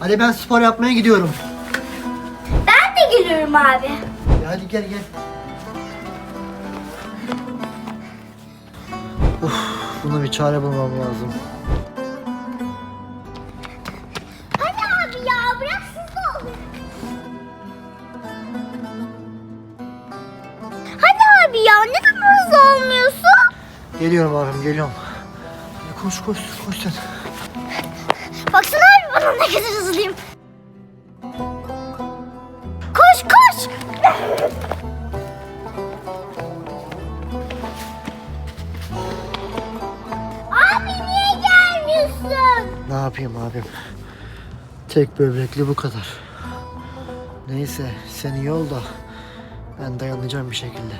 Hadi ben spor yapmaya gidiyorum. Ben de geliyorum abi. Hadi gel gel. Uf, buna bir çare bulmam lazım. Hadi abi ya bırak siz de olun. Hadi abi ya neden hızlı olmuyorsun? Geliyorum abim geliyorum. Hadi koş koş koş sen. Koş. Abi niye gelmiyorsun? Ne yapayım abim? Tek böbrekli bu kadar. Neyse sen iyi ol da ben dayanacağım bir şekilde.